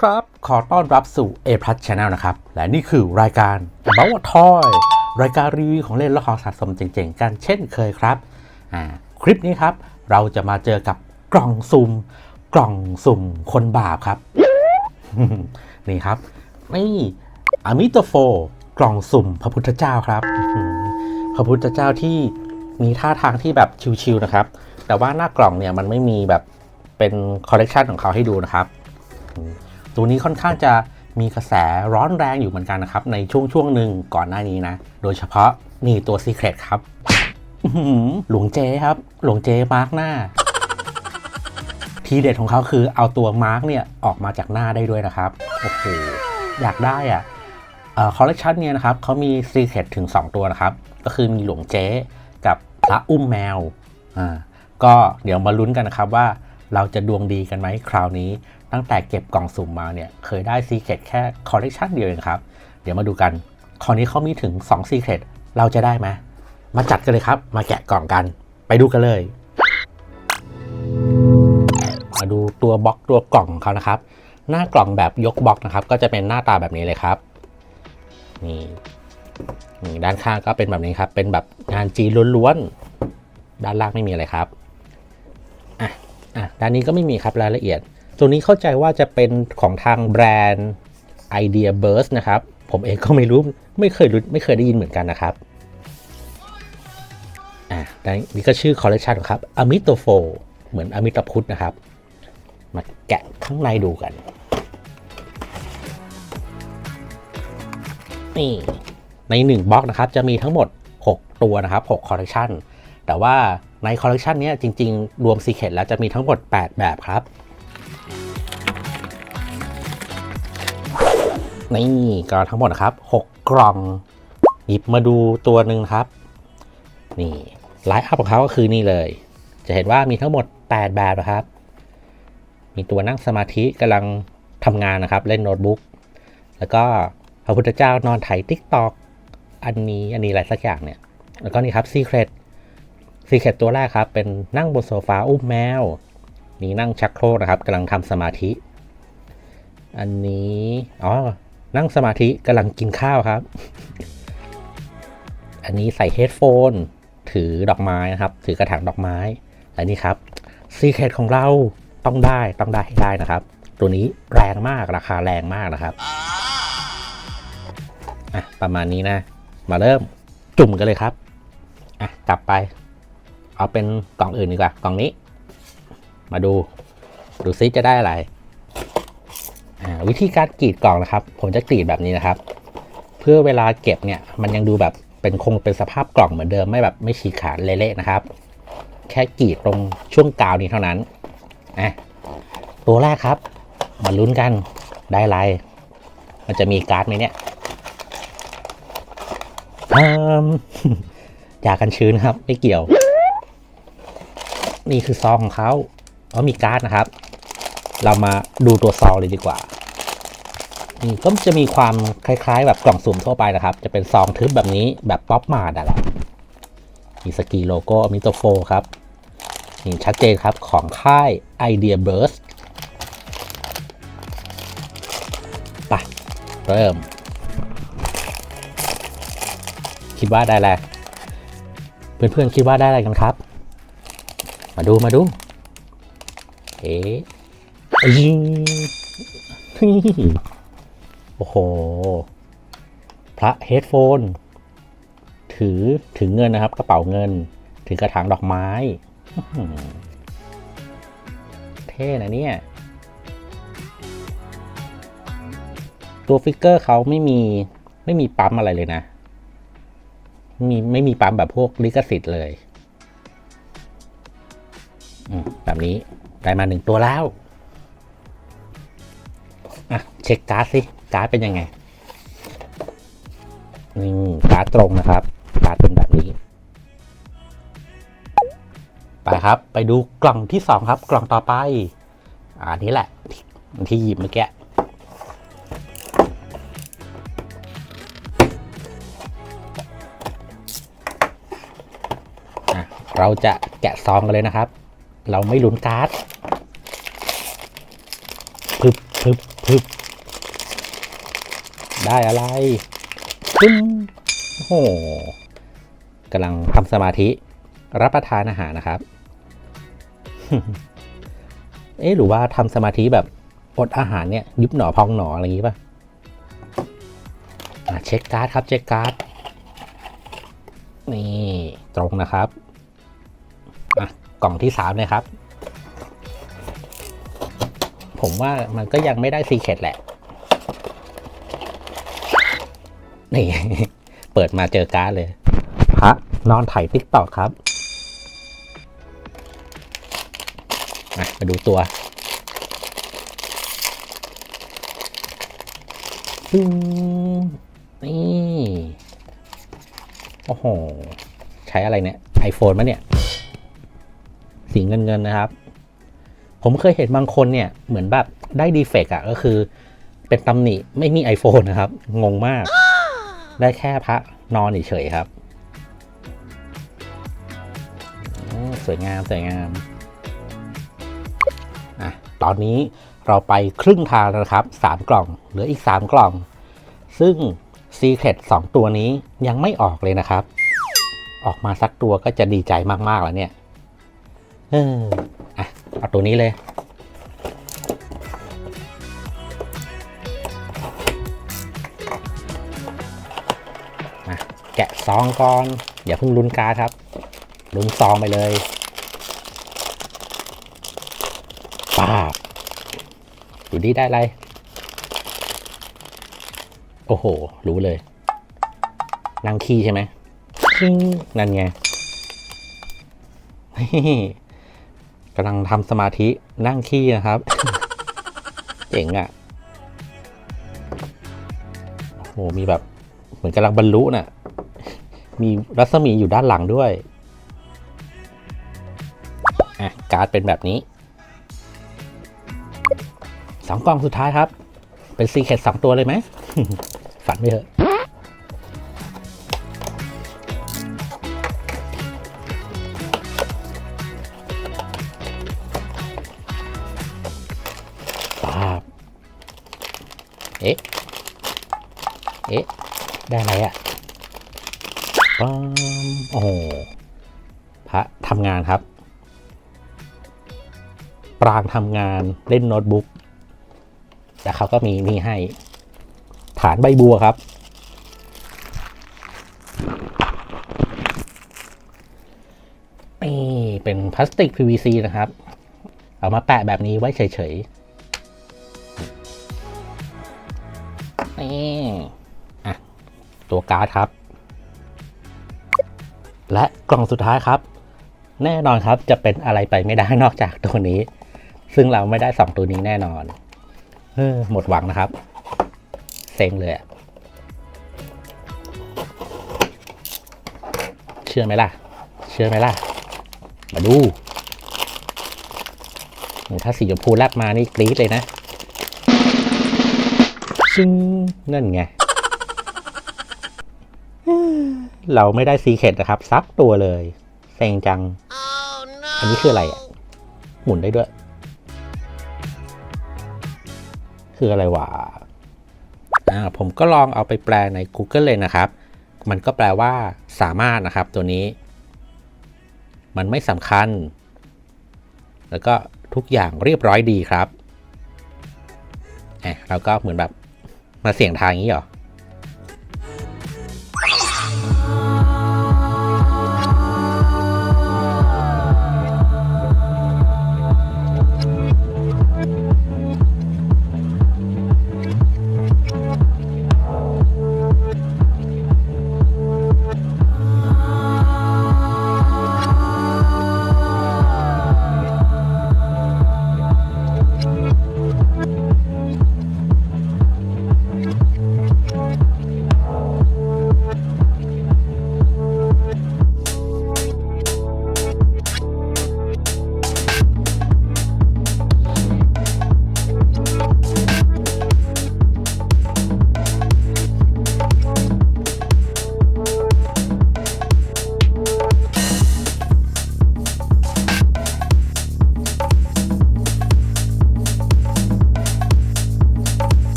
ครับ ขอต้อนรับสู่ A Plus Channel นะครับ และนี่คือรายการ About a Toy รายการรีวิวของเล่นและของสะสมเจ๋งๆ กันเช่นเคยครับ คลิปนี้ครับ เราจะมาเจอกับกล่องซุ่มกล่องสุ่มคนบาปครับ นี่ครับ นี่อามิโตโฟ กล่องสุ่มพระพุทธเจ้าครับ พระพุทธเจ้าที่มีท่าทางที่แบบชิวๆนะครับ แต่ว่าหน้ากล่องเนี่ยมันไม่มีแบบเป็นคอลเลกชันของเขาให้ดูนะครับ ตัวนี้ค่อนข้างจะมีกระแสร้อนแรงอยู่เหมือนกันนะครับ ในช่วงช่วงหนึ่งก่อนหน้านี้นะ โดยเฉพาะนี่ตัวซีเครตครับหลวงเจครับ หลวงเจมาร์กหน้า ทีเด็ดของเขาคือเอาตัวมาร์กเนี่ยออกมาจากหน้าได้ด้วยนะครับ โอ้โห อยากได้อะคอลเลกชันเนี่ยนะครับเขามีซีเครตถึง 2 ตัวนะครับ ก็คือมีหลวงเจ๊กับพระอุ้มแมวอ่าก็เดี๋ยวมาลุ้นกันนะครับว่าเราจะดวงดีกันไหมคราวนี้ ตั้งแต่เก็บกล่องสุ่มมาเนี่ยเคยได้ซีเครตแค่คอลเลกชันเดียวเองครับ เดี๋ยวมาดูกัน คราวนี้เขามีถึง2ซีเครตเราจะได้ไหมมาจัดกันเลยครับ มาแกะกล่องกัน ไปดูกันเลย มาดูตัวบล็อกตัวกล่องของเขานะครับ หน้ากล่องแบบยกบล็อกนะครับ ก็จะเป็นหน้าตาแบบนี้เลยครับ นี่นี่ด้านข้างก็เป็นแบบนี้ครับ เป็นแบบงานจีนล้วนๆ ด้านล่างไม่มีอะไรครับ อะ อะ ด้านนี้ก็ไม่มีครับรายละเอียด ตัวนี้เข้าใจว่าจะเป็นของทางแบรนด์ Idea Burst นะครับ ผมเองก็ไม่รู้ไม่เคยรู้ไม่เคยได้ยินเหมือนกันนะครับอะด้านนี้ก็ชื่อคอลเลคชันครับ a m i t o f o เหมือนอมิตพุทธนะครับ มาแกะข้างในดูกัน นี่ ใน1บล็อกนะครับ จะมีทั้งหมด 6 ตัวนะครับ6คอลเลคชันแต่ว่าในคอลเลกชันนี้จริง ๆ รวมซีเคทแล้วจะมีทั้งหมด 8 แบบครับ นี่ก็ทั้งหมดนะครับ 6 กล่อง หยิบมาดูตัวหนึ่งครับ นี่ไลฟ์อัพของเขาก็คือนี่เลย จะเห็นว่ามีทั้งหมด 8 แบบนะครับ มีตัวนั่งสมาธิกำลังทำงานนะครับ เล่นโน้ตบุ๊ก แล้วก็พระพุทธเจ้านอนไถติ๊กตอกอันนี้อันนี้อะไรสักอย่างเนี่ย แล้วก็นี่ครับซีเครตซีเครตตัวแรกครับ เป็นนั่งบนโซฟาอุ้มแมวมีนั่งชักโครกนะครับกำลังทำสมาธิ อันนี้ อ๋อ นั่งสมาธิกำลังกินข้าวครับ อันนี้ใส่เฮดโฟน ถือดอกไม้นะครับ ถือกระถางดอกไม้ และนี่ครับซีเครตของเราต้องได้ต้องได้ให้ได้นะครับ ตัวนี้แรงมากราคาแรงมากนะครับอะประมาณนี้นะ มาเริ่มจุ่มกันเลยครับอะกลับไป เอาเป็นกล่องอื่นดีกว่ากล่องนี้ มาดู ดูซิจะได้อะไร วิธีการกรีดกล่องนะครับ ผมจะกรีดแบบนี้นะครับ เพื่อเวลาเก็บเนี่ยมันยังดูแบบเป็นคงเป็นสภาพกล่องเหมือนเดิมไม่แบบไม่ฉีกขาดเละๆนะครับ แค่กรีดตรงช่วงกาวนี้เท่านั้นอะตัวแรกครับมาลุ้นกันได้ไรมันจะมีการ์ดไหมเนี่ยอยากันชื้นครับ ไม่เกี่ยว นี่คือซองของเขาเขามีการ์ดนะครับ เรามาดูตัวซองเลยดีกว่า นี่ก็จะมีความคล้ายๆ แบบกล่องสุ่มทั่วไปนะครับ จะเป็นซองทึบแบบนี้แบบป๊อปมาดอะแหละมีสกีโลโก้มิโตโฟครับ นี่ชัดเจนครับของค่าย Idea Burst ไปเริ่ม คิดว่าได้อะไรเพื่อนๆคิดว่าได้อะไรกันครับ มาดูมาดู เอ๊ะ ยิงโอ้โห พระเฮดโฟน ถือถือเงินนะครับ กระเป๋าเงิน ถือกระถางดอกไม้ เท่นะเนี่ย ตัวฟิกเกอร์เขาไม่มีไม่มีปั๊มอะไรเลยนะมีไม่มีปั๊มแบบพวกลิขสิทธิ์เลย แบบนี้ ได้มาหนึ่งตัวแล้ว อะเช็คการ์ดสิการ์ดเป็นยังไงนี่การ์ดตรงนะครับการ์ดเป็นแบบนี้ไปครับ ไปดูกล่องที่สองครับ กล่องต่อไปอ่านี้แหละ ที่หยิบเมื่อกี้เราจะแกะซองกันเลยนะครับ เราไม่ลุ้นการ์ดพึบพึบ ฮึบได้อะไรปึ้มโอ้โหกำลังทำสมาธิรับประทานอาหารนะครับ เอ๊ะหรือว่าทำสมาธิแบบอดอาหารเนี่ย ยุบหนอพองหนออะไรอย่างงี้ป่ะอะเช็คการ์ดครับ เช็คการ์ดนี่ ตรงนะครับ อะ กล่องที่สามเลยครับ ผมว่ามันก็ยังไม่ได้ซีเคร็ตแหละ นี่ เปิดมาเจอการ์ดเลย พระนอนถ่ายติ๊กตอกครับอะมาดูตัวปึ้งนี่ โอ้โห ใช้อะไรเนี่ย iPhone มะเนี่ย สีเงินเงินๆนะครับ ผมเคยเห็นบางคนเนี่ยเหมือนแบบได้ดีเฟกต์อะก็คือ เป็นตำหนิไม่มี iPhone นะครับ งงมาก ได้แค่พระนอนเฉยครับสวยงามสวยงามอะตอนนี้เราไปครึ่งทางแล้วนะครับ 3 กล่องเหลืออีก 3 กล่อง ซึ่ง Secret 2 ตัวนี้ยังไม่ออกเลยนะครับ ออกมาสักตัวก็จะดีใจมาก ๆ แล้วเนี่ย เอออะเอาตัวนี้เลย มาแกะซองก่อน อย่าเพิ่งลุ้นการ์ดครับ ลุ้นซองไปเลยป้าบดูดีได้อะไร โอ้โห รู้เลยนั่งขี้ใช่ไหมชิงนั่นไง กำลังทำสมาธินั่งขี้นะครับ เจ๋งอะ่ะโอ้โหมีแบบเหมือนกำลังบรรลุน่ะ มีรัศมีอยู่ด้านหลังด้วยอะการ์ดเป็นแบบนี้สองกล่องสุดท้ายครับ เป็นซีเคทสองตัวเลยไหม ฝันไปเถอะ ปามโอ้โหพระทำงานครับ ปรางทำงานเล่นโน้ตบุ๊กแต่เขาก็มีนี่ให้ ฐานใบบัวครับ นี่เป็นพลาสติก PVC นะครับ เอามาแปะแบบนี้ไว้เฉยๆ นี่ อะ ตัวการ์ดครับ และกล่องสุดท้ายครับ แน่นอนครับจะเป็นอะไรไปไม่ได้นอกจากตัวนี้ ซึ่งเราไม่ได้สองตัวนี้แน่นอนเออหมดหวังนะครับเซ็งเลยเชื่อไหมล่ะ เชื่อไหมล่ะ มาดูถ้าสีชมพูแลบมานี่กรี๊ดเลยนะชิงนั่นไง เราไม่ได้ซีเคดนะครับซักตัวเลยเซ็งจังอันนี้คืออะไรอะ หมุนได้ด้วย คืออะไรวะอ่าผมก็ลองเอาไปแปลใน Google เลยนะครับ มันก็แปลว่าสามารถนะครับตัวนี้ มันไม่สำคัญ แล้วก็ทุกอย่างเรียบร้อยดีครับเอ๊ะเราก็เหมือนแบบมาเสี่ยงทางอย่างนี้เหรอ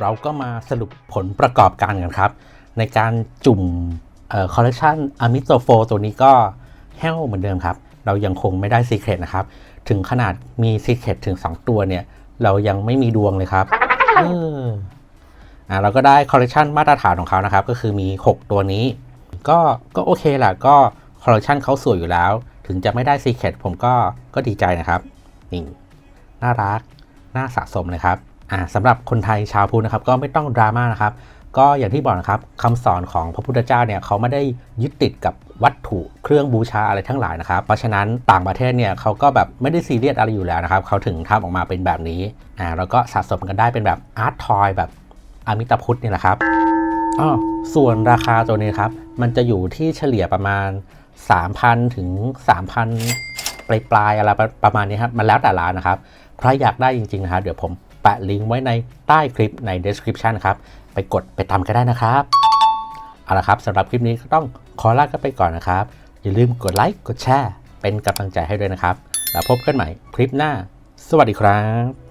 เราก็มาสรุปผลประกอบการกันครับ ในการจุ่มคอลเล c ชันอะมิโตโฟตัวนี้ก็แห้วเหมือนเดิมครับ เรายังคงไม่ได้ซีเค t นะครับ ถึงขนาดมีซีเค t ถึง 2 ตัวเนี่ย เรายังไม่มีดวงเลยครับเอออ่าเราก็ได้คอลเล c ชันมาตรฐานของเขานะครับ ก็คือมี 6 ตัวนี้ ก็ก็โอเคแหละก็คอลเล c ชันเขาสวยอยู่แล้ว ถึงจะไม่ได้ซีเค t ผมก็ก็ดีใจนะครับนี่น่ารักน่าสะสมเลยครับ อ่าสำหรับคนไทยชาวพุทธนะครับก็ไม่ต้องดราม่านะครับ ก็อย่างที่บอกนะครับคำสอนของพระพุทธเจ้าเนี่ยเขาไม่ได้ยึดติดกับวัตถุเครื่องบูชาอะไรทั้งหลายนะครับ เพราะฉะนั้นต่างประเทศเนี่ยเขาก็แบบไม่ได้ซีเรียสอะไรอยู่แล้วนะครับเขาถึงทำออกมาเป็นแบบนี้อ่าแล้วก็สะสมกันได้เป็นแบบอาร์ตทอยแบบอมิตาพุทธนี่แหละครับอ๋อส่วนราคาตัวนี้ครับมันจะอยู่ที่เฉลี่ยประมาณ 3,000 ถึง 3,000ปลายๆอะไรประมาณนี้ครับมันแล้วแต่ร้านนะครับ ใครอยากได้จริงๆนะครับเดี๋ยวผม แปะลิงก์ไว้ในใต้คลิปใน description ครับ ไปกดไปทำกันได้นะครับ เอาละครับสำหรับคลิปนี้ก็ต้องขอลากันไปก่อนนะครับ อย่าลืมกดไลค์กดแชร์เป็นกำลังใจให้ด้วยนะครับ แล้วพบกันใหม่คลิปหน้า สวัสดีครับ